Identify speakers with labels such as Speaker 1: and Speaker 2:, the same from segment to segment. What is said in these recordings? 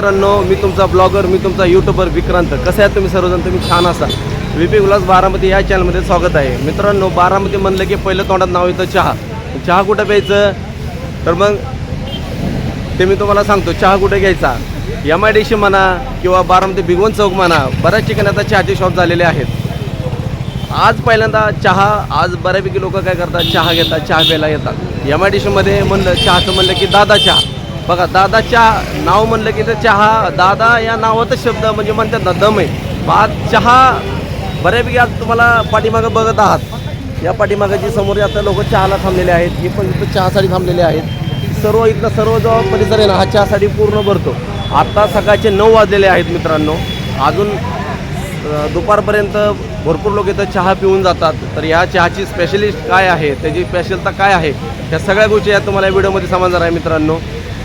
Speaker 1: मित्रांनो मी तुमचा ब्लॉगर मी तुमचा यूट्यूबर विक्रांत. कसं आहे तुम्ही सर्वजण? तुम्ही छान असा. व्ही पी उल्हास बारामती या चॅनलमध्ये स्वागत आहे. मित्रांनो बारामती म्हणलं की पहिलं तोंडात नाव येतं चहा. चहा कुठं प्यायचं? तर मग ते मी तुम्हाला सांगतो चहा कुठे घ्यायचा? एम आय डी सी म्हणा किंवा बारामती भिगवण चौक म्हणा बऱ्याच ठिकाणी आता चहाचे शॉप झालेले आहेत. आज पहिल्यांदा चहा आज बऱ्यापैकी लोक काय करतात? चहा घेतात चहा प्यायला येतात. एम आय डी सीमध्ये म्हणलं चहाचं म्हणलं की दादा चहा. बघा दादा चहा नाव म्हणलं की तर चहा दादा या नावातच शब्द म्हणजे म्हणतात ना दम आहे. आज चहा बऱ्यापैकी आज तुम्हाला पाठीमागं बघत आहात. या पाठीमागं जी समोर आता लोक चहाला थांबलेले आहेत हे पण इथं चहासाठी थांबलेले आहेत. सर्व इथला सर्व जो परिसर आहे ना हा चहासाठी पूर्ण भरतो. आत्ता सकाळचे नऊ वाजलेले आहेत मित्रांनो. अजून दुपारपर्यंत भरपूर लोक इथं चहा पिऊन जातात. तर ह्या चहाची स्पेशलिस्ट काय आहे? त्याची स्पेशलता काय आहे? ह्या सगळ्या गोष्टी या तुम्हाला व्हिडिओमध्ये समजणार आहे मित्रांनो.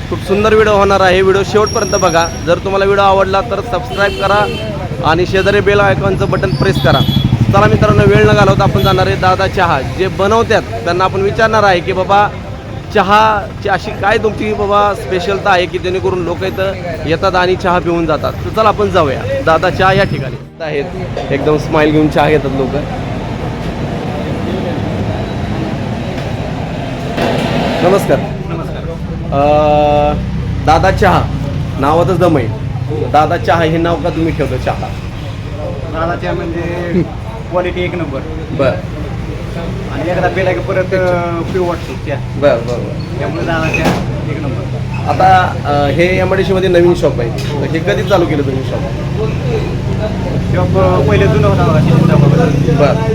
Speaker 1: खूप सुंदर व्हिडिओ होणार आहे. व्हिडिओ शेवटपर्यंत बघा. जर तुम्हाला व्हिडिओ आवडला तर सबस्क्राईब करा आणि शेजारी बेल आयकॉनचं बटन प्रेस करा. चला मित्रांनो वेळ न घालवता आपण जाणार आहे दादा चहा. जे बनवतात त्यांना आपण विचारणार आहे की बाबा चहाची अशी काय तुमची बाबा स्पेशलता आहे की जेणेकरून लोक इथं येतात आणि चहा पिऊन जातात? तर चला आपण जाऊया. दादा चहा या ठिकाणी आहेत. एकदम स्माईल घेऊन चहा घेतात लोक. नमस्कार. दादा चहा. नावातच दम आहे. दादा चहा हे नाव का तुम्ही ठेवतो चहा?
Speaker 2: दादाच्या म्हणजे क्वालिटी एक नंबर
Speaker 1: बर.
Speaker 2: आणि एकदा पेला की परत पिऊ वाटतो त्या
Speaker 1: बर बर बर.
Speaker 2: त्यामुळे दादाच्या एक नंबर
Speaker 1: आता हे एममध्ये नवीन शॉप आहे. तर हे कधी चालू केलं तुम्ही शॉप
Speaker 2: पहिले जुनं होता
Speaker 1: बर.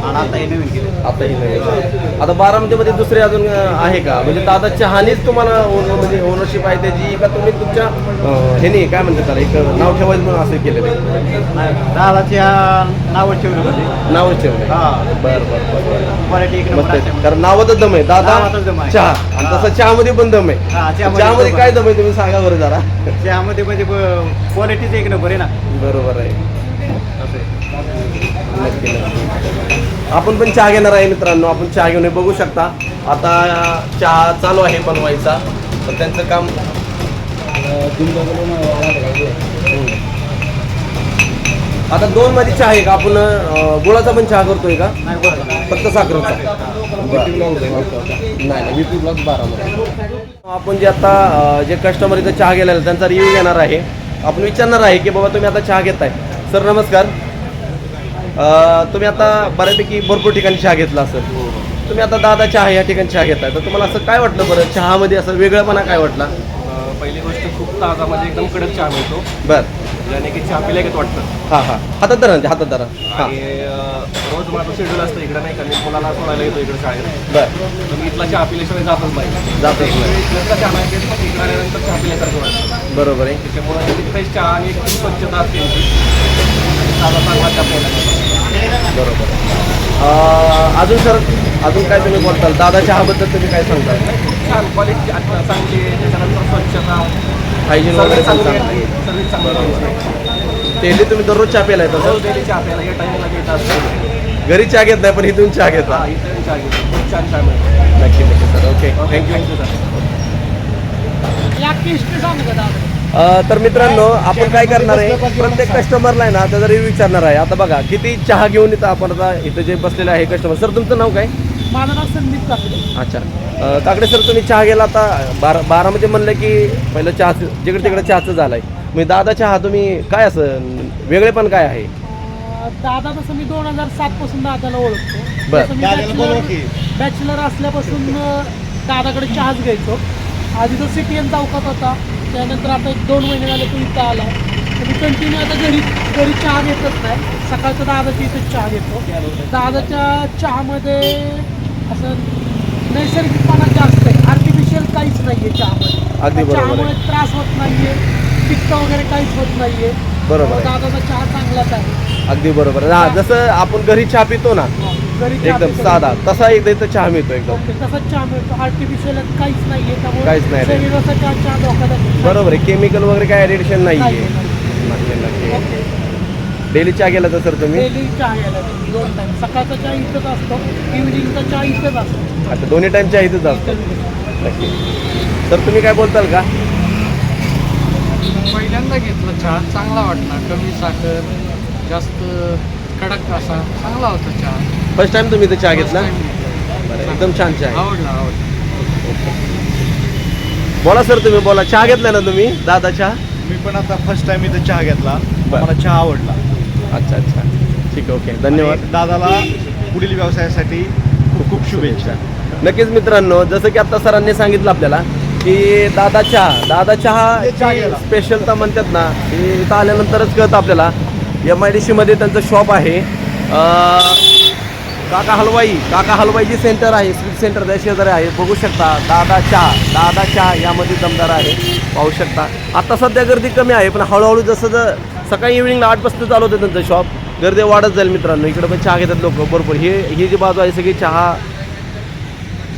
Speaker 2: आणि आता हे नवीन केलं
Speaker 1: आता ही नवीन आता बारामतीमध्ये दुसरे अजून आहे का? म्हणजे दादा चहानीच तुम्हाला ओन- म्हणजे ओनरशिप आहे त्याची का तुम्ही तुमच्या अं, ह्यानी काय म्हणतात त्याला? एक नाव ठेवायचं म्हणून असं केलेलं आहे
Speaker 2: नाही, दादाच्या नावच ठेवलं म्हणजे
Speaker 1: नावच ठेवलं.
Speaker 2: हा.
Speaker 1: बर बर बर
Speaker 2: क्वालिटी एक नंबर
Speaker 1: कारण नावातच दम आहे. दादा
Speaker 2: नावातच दम आहे.
Speaker 1: चहा. आणि
Speaker 2: हा.
Speaker 1: तसं चहामध्ये पण दम आहे.
Speaker 2: हा, चहामध्ये
Speaker 1: चहामध्ये
Speaker 2: दम
Speaker 1: काय
Speaker 2: आहे.
Speaker 1: दम आहे तुम्ही सांगा बरं जरा.
Speaker 2: त्यामध्ये म्हणजे क्वालिटीच एक नंबर आहे ना.
Speaker 1: बरोबर आहे. नक्की नक्की आपण पण चहा घेणार आहे मित्रांनो. आपण चहा घेऊन हे बघू शकता. आता चहा चालू आहे बनवायचा. तर त्यांचं काम आता दोन मध्ये चहा आहे का? आपण गुळाचा पण चहा करतोय का? फक्त साखरेचा. नाही नाही ब्लॉक आपण जे आता जे कस्टमर इथं चहा गेलेला त्यांचा रिव्ह्यू घेणार आहे. आपण विचारणार आहे की बाबा तुम्ही आता चहा घेताय. सर नमस्कार. तुम्ही आता बऱ्यापैकी भरपूर ठिकाणी चहा घेतला असेल. तुम्ही आता दादा चहा या ठिकाणी चहा घेताय. तर तुम्हाला असं काय वाटलं बरं? चहामध्ये असं वेगळंपणा काय वाटला?
Speaker 3: पहिली गोष्ट खूप ताजा म्हणजे एकदम कडक चहा मिळतो.
Speaker 1: बरं.
Speaker 3: ज्याने की चहा पिल्या घेत वाटतं.
Speaker 1: हां हां. हातात धरा ना, हातात धरा. हां.
Speaker 3: आणि अ, रोज माझं शेड्यूल असतं इकडे नाही का मी मुलाला सोडायला येतो इकडे शाळेत.
Speaker 1: बरं.
Speaker 3: तर मी इथला चहा पिल्याशिवाय जातच नाही.
Speaker 1: जातच नाही.
Speaker 3: इथला चहा नाही घेत, मग इकडे आल्यानंतर चहा पिल्यासारखं वाटतं
Speaker 1: बरोबर आहे.
Speaker 3: त्याच्यामुळे फ्रेश चहा आणि एकदम स्वच्छता असते इथे. ताजा चांगला चहा प्यायला मिळतो.
Speaker 1: बरोबर. अं, अजून सर अजून काय तुम्ही बोलताल? दादा चहाबद्दल तुम्ही काय सांगताल?
Speaker 3: छान क्वालिटी चांगली आहे. त्याच्यानंतर स्वच्छता.
Speaker 1: हायजीन वगैरे पण
Speaker 3: चांगली आहे सर्विस चांगली आहे
Speaker 1: डेली तुम्ही दररोज चहा प्यायला येता
Speaker 3: रोज डेली चहा प्यायला या टाईमला घेत असतो.
Speaker 1: घरी चहा घेत नाही पण इथून चहा घेता.
Speaker 3: हा इथे चहा घेतो. खूप छान चहा मिळतो.
Speaker 1: नक्की नक्की sir. Okay
Speaker 3: thank you thank you sir
Speaker 1: तर मित्रांनो आपण काय करणार आहे? प्रत्येक कस्टमरला आहे ना त्याचा रिव्ह्यू विचारणार आहे आता बघा किती चहा घेऊन इथं आपण आता इथं जे बसलेले आहे कस्टमर सर तुमचं नाव काय?
Speaker 4: माझं नाव संदीप काकडे.
Speaker 1: अच्छा. अं, काकडे सर तुम्ही चहा गेला आता बारा बारामध्ये म्हणलं की पहिलं चहा जिकडे तिकडे चहाचं झालं आहे म्हणजे दादा चहा तुम्ही काय असं वेगळेपण काय आहे?
Speaker 4: अं, दादा तसं मी दोन हजार सात पासून दादाला ओळखतो.
Speaker 1: बर.
Speaker 4: तसं मी
Speaker 2: दादाला बोलवा
Speaker 4: बॅचलर
Speaker 2: की.
Speaker 4: बॅचलर असल्यापासून अं, दादाकडे चहाच घ्यायचो. आधी तो सिटीएन चौकात होता. त्यानंतर आता एक दोन महिने झाले तो इथं आला. तर मी कंटिन्यू आता घरी घरी चहा घेतच नाही. सकाळचं दादाच्या इथेच चहा घेतो. दादाच्या चहामध्ये असं नैसर्गिकपणा जास्त आहे आर्टिफिशियल काहीच नाही आहे चहामध्ये.
Speaker 1: अगदी बरोबर आहे.
Speaker 4: चहामुळे त्रास होत नाहीये. पित्त वगैरे काहीच होत नाहीये.
Speaker 1: बरोबर आहे.
Speaker 4: दादाचा चहा चांगलाच आहे.
Speaker 1: अगदी बरोबर आहे. हा जसं आपण घरी चहा पितो ना
Speaker 4: घरी चहा
Speaker 1: एकदम
Speaker 4: पितो.
Speaker 1: साधा तसा एकदा इथं चहा मिळतो एकदम.
Speaker 4: ओके तसाच चहा मिळतो. आर्टिफिशियल काहीच नाहीये. त्यामुळे
Speaker 1: काहीच नाही रे.
Speaker 4: शरीरासाठी हा चहा धोकादायक.
Speaker 1: बरोबर आहे. केमिकल वगैरे काय ॲडिक्शन नाही
Speaker 4: नाही,
Speaker 1: आहे
Speaker 4: नाही.
Speaker 1: नक्की नक्की डेली चहा गेला तर सर तुम्ही?
Speaker 4: डेली चहा घ्यायला दोन टाइम सकाळचा चहा इथंच असतो इव्हिनिंगचा चहा इथेच असतो.
Speaker 1: अच्छा दोन्ही टाइम चहा इथंच असतो. नक्की. तर तुम्ही काय बोलताल का?
Speaker 3: पहिली
Speaker 5: पहिल्यांदा घेतला चहा. चांगला वाटला. कमी साखर जास्त कडक असा. चांगला होता चहा.
Speaker 1: फर्स्ट टाइम तुम्ही इथं चहा घेतला?
Speaker 5: First time घेतला.
Speaker 1: बरं, एकदम छान चहा आहे.
Speaker 5: आवडला आवडला.
Speaker 1: बोला सर तुम्ही बोला. चहा घेतला ना तुम्ही? दादा चहा
Speaker 2: मी पण आता फर्स्ट टाइम इथं चहा घेतला. मला चहा आवडला.
Speaker 1: अच्छा अच्छा. ठीक आहे ओके धन्यवाद.
Speaker 2: दादाला पुढील व्यवसायासाठी खूप खूप शुभेच्छा.
Speaker 1: नक्कीच मित्रांनो जसं की आता सरांनी सांगितलं आपल्याला की दादा चहा दादा
Speaker 2: चहा.
Speaker 1: स्पेशलता म्हणतात ना इथं आल्यानंतरच कळतं आपल्याला. एम आय डी सीमध्ये त्यांचं शॉप आहे. काका हलवाई काका हलवाईची सेंटर आहे स्वीट सेंटर त्या शेजारी आहे. बघू शकता दादा चहा दादा चहा यामध्ये दमदार आहे. पाहू शकता. आता सध्या गर्दी कमी आहे पण हळूहळू जसं जर सकाळी इव्हिनिंगला आठ वाजता चालू होतं त्यांचं शॉप गर्दी वाढत जाईल मित्रांनो. इकडे पण चहा घेतात लोक भरपूर. हे ही जी बाजू आहे सगळी चहा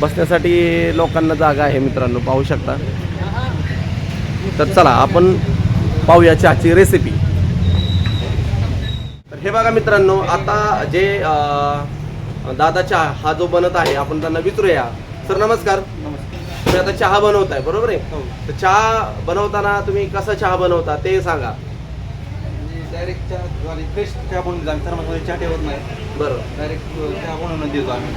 Speaker 1: बसण्यासाठी लोकांना जागा आहे मित्रांनो. पाहू शकता. तर चला आपण पाहूया चहाची रेसिपी तर हे बघा मित्रांनो आता जे दादा चहा हा जो बनत आहे आपण त्यांना विचारूया. सर नमस्कार. तुम्ही आता चहा बनवताय बरोबर आहे? तर चहा बनवताना तुम्ही कसा चहा बनवता ते सांगा.
Speaker 3: डायरेक्ट चहा फ्रेश चहा बनवून आम्ही थर्मासमध्ये चहा ठेवत नाही.
Speaker 1: बरं
Speaker 3: डायरेक्ट चहा बनवून देतो आम्ही.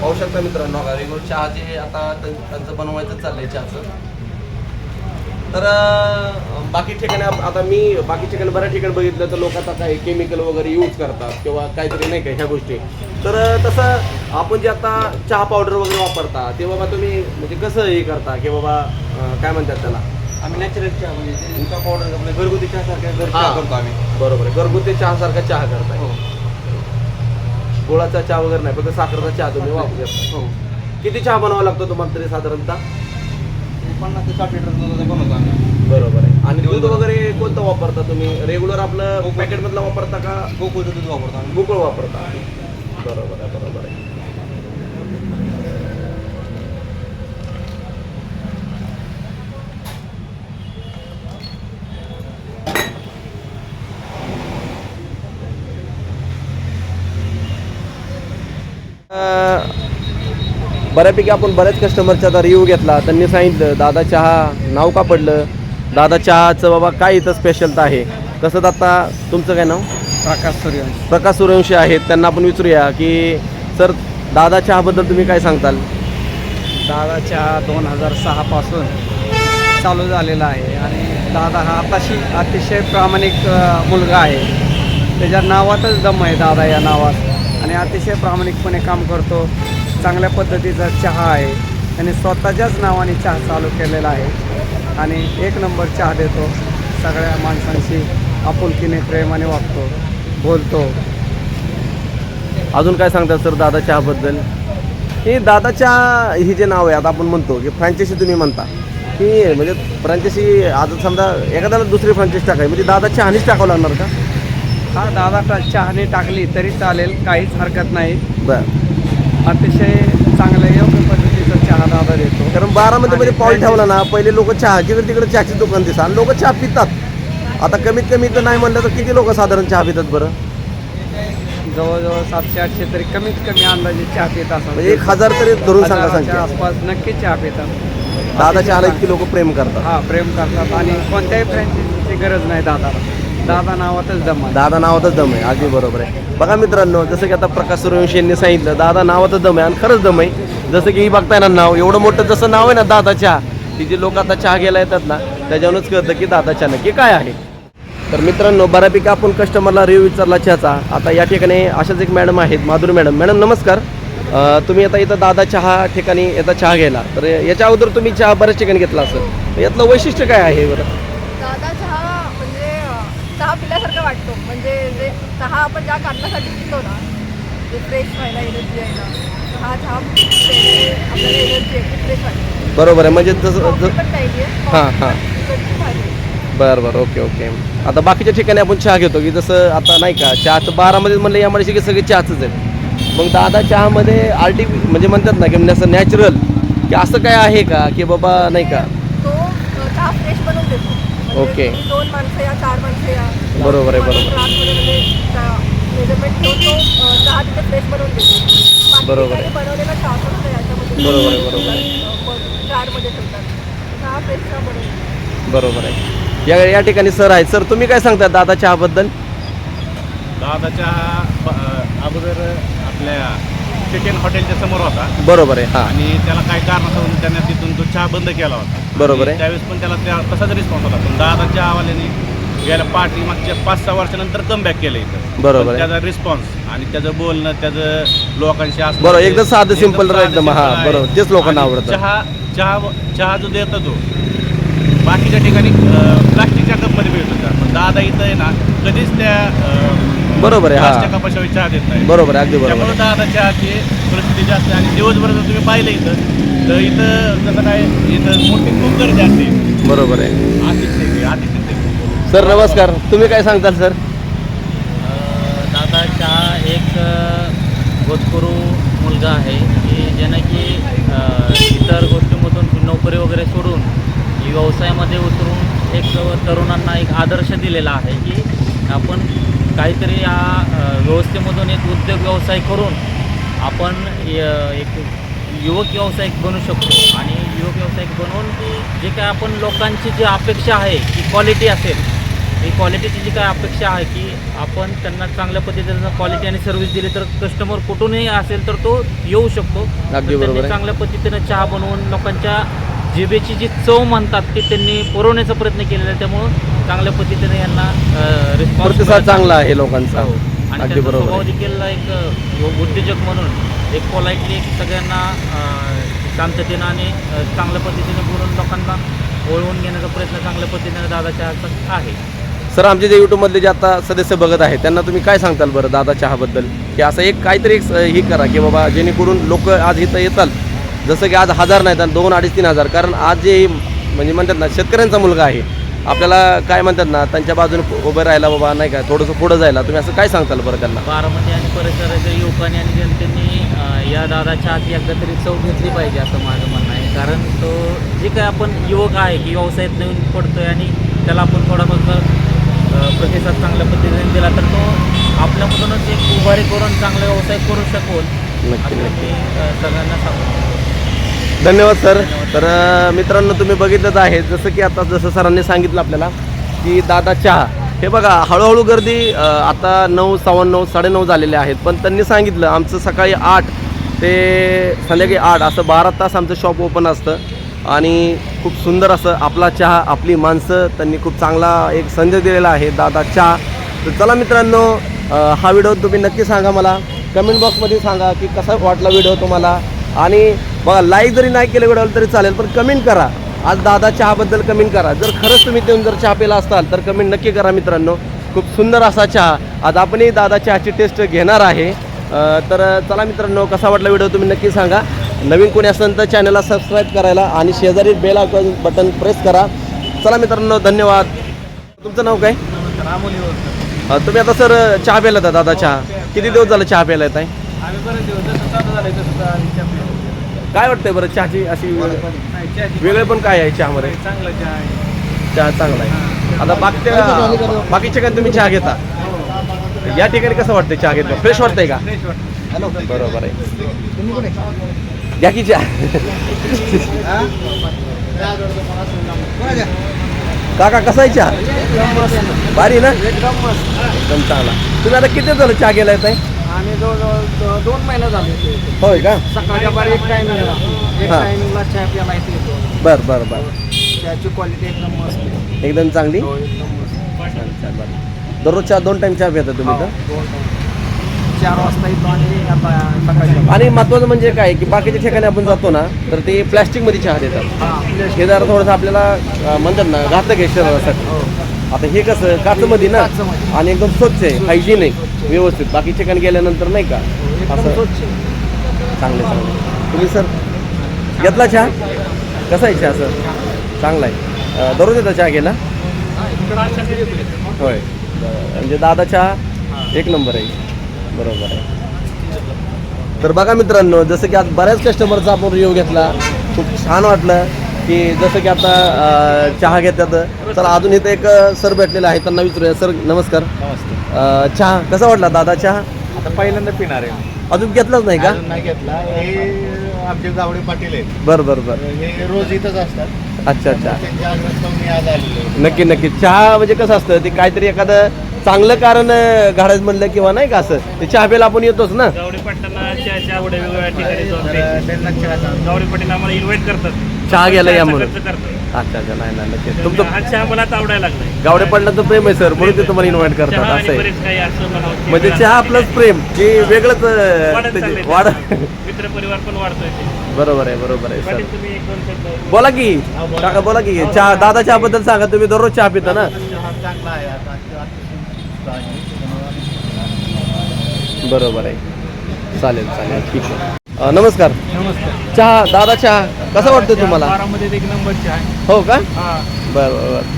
Speaker 1: पाहू शकता मित्रांनो रेग्युलर चहा जे आता त्यां- त्यांचं बनवायचं चाललंय चहाचं. तर अं, बाकी ठिकाणी आप- आता मी बाकी ठिकाणी बऱ्याच ठिकाणी बघितलं तर लोक आता काय केमिकल वगैरे यूज करतात किंवा काहीतरी नाही का ह्या गोष्टी. तर अं, तसं आपण जे आता चहा पावडर वगैरे वापरता ते बाबा तुम्ही म्हणजे कसं हे करता? की बाबा अं, काय म्हणतात त्याला?
Speaker 3: आम्ही नॅचरल चहा म्हणजे चहा पावडर आपल्या घरगुती चहा सारख्या घर
Speaker 1: हा.
Speaker 3: चहा करतो आम्ही.
Speaker 1: बरोबर आहे. घरगुती चहासारखा चहा करताय.
Speaker 3: हो.
Speaker 1: गुळाचा चहा वगैरे नाही फक्त साखरेचा चहा तुम्ही वापरू शकता
Speaker 3: हो.
Speaker 1: किती चहा बनावा लागतो तुम्हाला तरी साधारणतः?
Speaker 3: पन्नास ते साठ लिटर दुधाचा बनवतो आम्ही.
Speaker 1: बरोबर आहे. आणि दूध. वगैरे कोणतं वापरता तुम्ही? रेग्युलर आपलं
Speaker 3: गोकुळ.
Speaker 1: पॅकेट मधलं वापरता का?
Speaker 3: गोकुळचं दूध वापरतो आम्ही.
Speaker 1: गोकुळ वापरता. बरोबर आहे बरोबर आहे. बऱ्यापैकी आपण बऱ्याच कस्टमरचा आता रिव्ह्यू घेतला. त्यांनी सांगितलं दादा चहा नाव का पडलं? दादा चहाचं बाबा काय इथं स्पेशलता आहे? तसंच आता तुमचं काय नाव?
Speaker 5: प्रकाश सूर्यवंशी.
Speaker 1: प्रकाश सूर्यवंशी आहेत. त्यांना आपण विचारूया की सर दादा चहाबद्दल तुम्ही काय सांगताल?
Speaker 5: दादा चहा दोन हजार सहापासून चालू झालेला आहे आणि दादा हा आताशी अतिशय प्रामाणिक अ, मुलगा आहे. त्याच्या नावातच दम आहे दादा या नावात आणि अतिशय प्रामाणिकपणे काम करतो. चांगल्या पद्धतीचा चहा आहे. त्याने स्वतःच्याच नावाने चहा चालू केलेला आहे. आणि एक नंबर चहा देतो. सगळ्या माणसांशी आपुलकीने प्रेमाने वागतो बोलतो.
Speaker 1: अजून काय सांगतात सर दादा चहाबद्दल? हे दादा चहा ही जे नाव आहे आता आपण म्हणतो की फ्रँचायसी तुम्ही म्हणता. की म्हणजे फ्रँचायसी आता समजा एखाद्याला दुसरी फ्रँचायसी टाकाय म्हणजे दादा चहानीच टाकावं लागणार का?
Speaker 5: हा दादा चहाने टाकली तरी चालेल काहीच हरकत नाही.
Speaker 1: बरं.
Speaker 5: अतिशय चांगल्या योग्य पद्धतीचा चहा दादा देतो.
Speaker 1: कारण बारामतीमध्ये पाऊल ठेवला ना पहिले लोक चहा जिकडे तिकडे चहाची दुकान दिसतात लोक चहा पितात. आता कमीत कमी तर नाही म्हणलं तर किती लोक साधारण चहा पितात बरं?
Speaker 5: जवळजवळ सातशे आठशे तरी कमीत कमी अंदाजे चहा पित असतात.
Speaker 1: म्हणजे एक हजार तरी धरून सांगा सांगते.
Speaker 5: आसपास नक्की चहा पितात.
Speaker 1: दादा चहाला इतकी लोक प्रेम करतात.
Speaker 5: हा प्रेम करतात. आणि कोणत्याही फ्रँचायझीची गरज नाही दादाला. दादा नावातच दम आहे.
Speaker 1: दादा नावातच दम आहे. अगदी बरोबर आहे. बघा मित्रांनो जसं की आता प्रकाश सूर्यवंशी यांनी सांगितलं दादा नावाचं दम आहे आणि खरंच दम आहे. जसं की ही बघताय ना नाव एवढं मोठं जसं नाव आहे ना दादा चहा ती जे लोक आता चहा घ्यायला येतात ना त्याच्यावरूनच कळतं की दादा चहा नक्की काय आहे. तर मित्रांनो बऱ्यापैकी आपण कस्टमरला रिव्ह्यू विचारला चहाचा. आता या ठिकाणी अशाच एक मॅडम आहेत माधुरी मॅडम मॅडम नमस्कार. तुम्ही आता इथं दादा चहा ठिकाणी येता चहा घ्यायला. तर याच्या अगोदर तुम्ही चहा बऱ्याच ठिकाणी घेतला असेल. यातलं वैशिष्ट्य काय आहे बरं
Speaker 6: दादा चहा म्हणजे अं, चहा पिल्यासारखं वाटतो. म्हणजे जे चहा आपण ज्या कारणासाठी पितो ना जे फ्रेश व्हायला एनर्जी यायला तर हा चहा आपल्याला एनर्जी येते फ्रेश वाटते.
Speaker 1: बरोबर आहे. म्हणजे जसं
Speaker 6: पण आहे.
Speaker 1: हां, हां.
Speaker 6: आहे.
Speaker 1: बरं बरं. Okay okay. आता बाकीच्या ठिकाणी आपण चहा घेतो की जसं आता नाही का चहाचं बारामध्ये म्हणलं या की सगळे चहाचंच आहे मग दादा चहामध्ये आर्टी म्हणजे म्हणतात ना की म्हणजे असं नॅचरल की असं काय आहे का की बाबा नाही का?
Speaker 6: तो अं, चहा फ्रेश बनवून देतो.
Speaker 1: ओके.
Speaker 6: तुम्ही दोन माणसं या चार माणसं या.
Speaker 1: बरोबर आहे, बरोबर.
Speaker 6: म्हणजे मेजरमेंट ठेवून तो अं, चहा तिथे फ्रेश बनवून देतो. बाकी
Speaker 1: बरोबर आहे.
Speaker 6: ठिकाणी बनवलेला चहा पण होता याच्यामध्ये?
Speaker 1: बरोबर आहे, बरोबर आहे.
Speaker 6: जारमध्ये ठेवतात चहा फ्रेश चहा बनवून
Speaker 1: बरोबर आहे. या या ठिकाणी सर आहेत. सर तुम्ही काय सांगता दादा चहाबद्दल
Speaker 3: दादाच्या ब- अगोदर आपल्या चिकन हॉटेलच्या समोर होता
Speaker 1: बरोबर आहे हां
Speaker 3: आणि त्याला काही कारणास्तव त्याने तिथून तो चहा बंद केला होता
Speaker 1: बरोबर आहे.
Speaker 3: त्यावेळेस पण त्याला त्या तसाच रिस्पॉन्स होता पण दादा चहावाल्याने गेल्या पाठी मागच्या पाच सहा वर्षानंतर कमबॅक केलं इथं
Speaker 1: बरोबर
Speaker 3: पण
Speaker 1: आहे.
Speaker 3: त्याचा रिस्पॉन्स आणि त्याचं बोलणं त्याचं लोकांशी असणं
Speaker 1: बरोबर, एकदम साधं simple
Speaker 3: साधं
Speaker 1: एकदम, हा,
Speaker 3: simple आहे.
Speaker 1: बरोबर. तेच लोकांना
Speaker 3: आणि
Speaker 1: आवडतं.
Speaker 3: चहा चहा चहा जो देतो तो बाकीच्या ठिकाणी प्लास्टिकच्या कपमध्ये मिळतो चहा पण दादा इथं आहे ना कधीच त्या अं,
Speaker 1: बरोबर आहे, हा.
Speaker 3: कपाशिवाय चहा देत नाही
Speaker 1: बरोबर आहे अगदी बरोबर
Speaker 3: त्यामुळे. दादा चहाची प्रसिद्धी जास्त आहे. आणि दिवसभर जर तुम्ही पाहिलं इथं तर इथं जसं काय इथं मोठी खूप गर्दी असते
Speaker 1: बरोबर आहे
Speaker 3: अतिशय अतिशय
Speaker 1: सर नमस्कार तुम्ही काय सांगताल सर
Speaker 7: दादाचा एक होतकरू मुलगा आहे की ज्यानं की अ, इतर गोष्टीमधून नोकरी वगैरे सोडून ही व्यवसायामध्ये उतरून एक तरुणांना एक आदर्श दिलेला आहे की आपण काहीतरी या व्यवस्थेमधून एक उद्योग व्यवसाय करून आपण य- एक युवक व्यावसायिक बनू शकतो आणि युवक व्यावसायिक बनवून जे काय आपण लोकांची जी अपेक्षा आहे की क्वालिटी असेल ही क्वालिटीची जी काय अपेक्षा आहे की आपण त्यांना चांगल्या पद्धतीनं क्वालिटी आणि सर्व्हिस दिली तर कस्टमर कुठूनही असेल तर तो येऊ शकतो. चांगल्या पद्धतीनं चहा बनवून लोकांच्या जिभेची जी चव म्हणतात ती त्यांनी पुरवण्याचा प्रयत्न केलेला आहे. त्यामुळं चांगल्या पद्धतीने यांना रिस्पॉन्स
Speaker 1: चांगला आहे लोकांचा.
Speaker 7: हो. आणि
Speaker 1: अगदी
Speaker 7: त्यांचा
Speaker 1: बरोबर.
Speaker 7: स्वभाव
Speaker 1: आहे.
Speaker 7: देखील एक अ, उद्योजक म्हणून एक पोलाइटली सगळ्यांना अ, शांततेनं आणि अ, चांगल्या पद्धतीने बोलून लोकांना ओळवून घेण्याचा प्रयत्न चांगल्या पद्धतीने दादाच्या हातात आहे.
Speaker 1: सर आमचे जे यूट्यूबमधले जे आता सदस्य बघत आहेत त्यांना तुम्ही काय सांगताल बरं दादा चहाबद्दल? की असं एक काहीतरी एक स- हे करा की बाबा जेणेकरून लोक आज इथं येतात जसं की आज हजार नाहीत आणि दोन अडीच तीन हजार. कारण आज जे म्हणजे म्हणतात ना शेतकऱ्यांचा मुलगा आहे. आपल्याला काय म्हणतात ना त्यांच्या बाजूने उभं राहायला बाबा नाही का थोडंसं पुढं जायला. तुम्ही असं काय सांगताल बरं त्यांना?
Speaker 7: बारामती आणि परिसरातील युवकांनी आणि जनतेने या दादाच्या हाती एकदा तरी चव घेतली पाहिजे असं माझं म्हणणं आहे. कारण तो जे काय आपण युवक आहे की व्यवसायात नवीन पडतोय आणि त्याला आपण थोडा प्रतिसाद चांगल्या पद्धतीने दिला तर तो आपल्यामधूनच एक उभारी करून चांगला व्यवसाय करू अ, सगळ्यांना सांगतो.
Speaker 1: धन्यवाद सर. तर मित्रांनो तुम्ही बघितलंच आहे. जसं की आता जसं सरांनी सांगितलं आपल्याला की दादा चहा. हे बघा हळूहळू गर्दी आता नऊ सव्वा नऊ साडेनऊ झालेले आहेत. पण त्यांनी सांगितलं आमचं सकाळी आठ ते संध्याकाळी आठ असं बारा तास आमचं शॉप ओपन असतं. आणि खूप सुंदर असं आपला चहा आपली माणसं त्यांनी खूप चांगला एक संदेश दिलेला आहे दादा चहा. तर चला मित्रांनो हा व्हिडिओ तुम्ही नक्की सांगा मला. कमेंट बॉक्समध्ये सांगा की कसा वाटला व्हिडिओ तुम्हाला. आणि बघा लाईक जरी नाही केलं व्हिडिओला तरी चालेल पण कमेंट करा. आज दादा चहाबद्दल कमेंट करा. जर खरंच तुम्ही देऊन जर चहा पिला असाल तर कमेंट नक्की करा मित्रांनो. खूप सुंदर असा चहा. आज आपणही दादा चहाची टेस्ट घेणार आहे. तर चला मित्रांनो कसा वाटला व्हिडिओ तुम्ही नक्की सांगा. नवीन कोणी असेल तर चॅनलला सबस्क्राईब करायला आणि शेजारी बेल आयकॉन बटन प्रेस करा. चला मित्रांनो धन्यवाद. तुमचं नाव काय? तुम्ही आता सर चहा प्यायला दादा चहा. किती दिवस झालं चहा प्यायला येत आहे काय वाटतंय बरं चहाची अशी वेगळे पण काय आहे चहामध्ये?
Speaker 3: चांगला चहा आहे.
Speaker 1: चहा चांगला आहे. आता बाकीच्या बाकीच्या ठिकाणी तुम्ही चहा घेता. या ठिकाणी कसं वाटतंय चहा घेतलं? फ्रेश वाटतंय का? बरोबर आहे. घ्या की चहा. काका कसा आहे चहा? भारी ना? एकदम चांगला. तुम्ही आता किती झालं चहा गेला येत आहे
Speaker 5: आम्ही जवळजवळ दोन महिने झाले
Speaker 1: होय का?
Speaker 5: सकाळच्या बारी एक टायमिंगला एक
Speaker 1: हा.
Speaker 5: टायमिंगला चहा प्यायला इथे येतो.
Speaker 1: बर बर बर.
Speaker 5: चहाची क्वालिटी एकदम मस्त आहे.
Speaker 1: एकदम चांगली?
Speaker 5: हो, एकदम मस्त.
Speaker 1: छान, छान, बरं. दररोज चहा दोन टाइम चहा पिता तुम्ही
Speaker 5: हो,
Speaker 1: तर
Speaker 5: दोन time. चार वाजता येतो आणि आता सकाळी
Speaker 1: आणि महत्वाचं म्हणजे काय की बाकीच्या ठिकाणी आपण जातो ना तर ते प्लॅस्टिकमध्ये चहा देतात.
Speaker 5: हा
Speaker 1: हे जरा थोडंसं आपल्याला अं, म्हणतात ना घातक आहे शरीरासाठी. आता हे कसं काचमध्ये ना
Speaker 5: काचमध्ये.
Speaker 1: आणि एकदम स्वच्छ आहे हायजीन आहे. व्यवस्थित. बाकी ठिकाणी गेल्यानंतर नाही का?
Speaker 5: एकदम
Speaker 1: असं. चांगले चांगले तुम्ही सर घेतला चहा? कसा आहे चहा सर? चांगला आहे. दररोज येता चहा घ्यायला? होय. म्हणजे दादा चहा एक नंबर आहे. बरोबर आहे. तर बघा मित्रांनो जसं की आज बऱ्याच कस्टमरचा आपण रिव्ह्यू घेतला. खूप छान वाटलं की जसं की आता चहा घेतात. चला अजून इथं एक सर भेटलेले आहेत त्यांना विचारूया. सर नमस्कार.
Speaker 2: नमस्ते.
Speaker 1: अं, चहा कसा वाटला दादा चहा?
Speaker 2: आता पहिल्यांदा पिणार आहे.
Speaker 1: अजून घेतलाच नाही का?
Speaker 2: अजून नाही घेतला. हे आमचे जावडे पाटील आहेत.
Speaker 1: बरं बरं बरं.
Speaker 2: हे रोज इथंच असतात.
Speaker 1: अच्छा अच्छा. नक्की नक्की. चहा म्हणजे कसं असतं ते काहीतरी एखादं चांगलं कारण अं, घडायचं म्हणलं किंवा नाही का असं? ते चहा प्यायला आपण येतोच ना?
Speaker 3: गावडे पाटलांना चहाच्या आवड्या वेगवेगळ्या ठिकाणी जाऊन द्यायची. गावडे पाटील आम्हाला इन्व्हाइट करतात.
Speaker 1: चहा घ्यायला या म्हणून.
Speaker 3: खर्च करतात.
Speaker 1: अच्छा अच्छा नाही नाही नक्की
Speaker 3: हा
Speaker 1: तुमचं
Speaker 3: चहा मला आता आवडायला लागलाय.
Speaker 1: गावडे पडल्याचं प्रेम आहे सर. म्हणून ते तुम्हाला इन्व्हाइट
Speaker 3: चहा
Speaker 1: करतात
Speaker 3: आणि
Speaker 1: असं आहे.
Speaker 3: बरेच काही असं म्हणावं
Speaker 1: म्हणजे चहा प्लस प्रेम हे. वेगळंच अं,
Speaker 3: वाढत
Speaker 1: त्याची- वाढ
Speaker 3: मित्र परिवार पण वाढतोय ते.
Speaker 1: बरोबर आहे बरोबर आहे सर.
Speaker 3: पाटील तुम्ही एक दोन शब्द
Speaker 1: बोला. की. काका बोला. की. चहा दादा चहा बद्दल सांगा. तुम्ही दररोज चहा पिता ना? बरोबर आहे. चालेल चालेल. ठीक आहे. अं, नमस्कार.
Speaker 5: नमस्कार.
Speaker 1: चहा दादा चहा. कसा वाटतोय तुम्हाला?
Speaker 5: बारामध्ये एक नंबर चहा
Speaker 1: हो का?
Speaker 5: हा.
Speaker 1: बरं बरं बरं.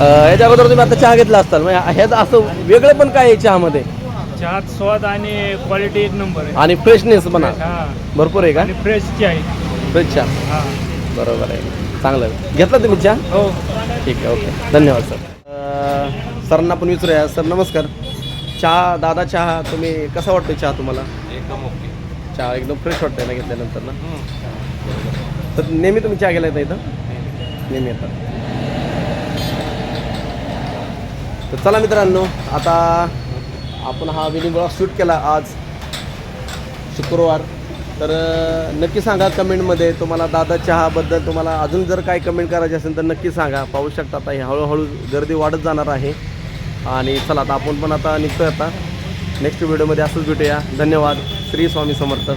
Speaker 1: अं, याच्या अगोदर तुम्ही आता चहा घेतला असताल म्हणजे ह्याचं असं वेगळं पण काय आहे चहामध्ये?
Speaker 5: चहात स्वाद आणि क्वालिटी एक नंबर आहे.
Speaker 1: आणि फ्रेशनेस म्हणा
Speaker 5: हा.
Speaker 1: भरपूर आहे का?
Speaker 5: आणि फ्रेशची आहे.
Speaker 1: फ्रेश चहा.
Speaker 5: हा.
Speaker 1: बरोबर आहे. चांगलं घेतला तुम्ही चहा?
Speaker 5: हो.
Speaker 1: ठीक आहे ओके. धन्यवाद सर. अं, सरांना पण विचारूया. सर नमस्कार. चहा दादा चहा तुम्ही कसा वाटतो चहा तुम्हाला?
Speaker 3: एकदम ओके.
Speaker 1: चहा एकदम फ्रेश वाटतंय ना घेतल्यानंतर ना? तर नेहमी तुम्ही चहा गेला इथं? नेहमी येतात तर चला मित्रांनो आता आपण हा विनिंग ब्लॉग शूट केला आज शुक्रवार. तर नक्की सांगा कमेंटमध्ये. तुम्हाला दादा चहाबद्दल तुम्हाला अजून जर काही कमेंट करायची असेल तर नक्की सांगा. पाहू शकता आता हे हळूहळू गर्दी वाढत जाणार आहे. आणि चला आता आपण पण आता निघतोय आता. नेक्स्ट व्हिडिओमध्ये असंच भेटूया. धन्यवाद. श्री स्वामी समर्थ.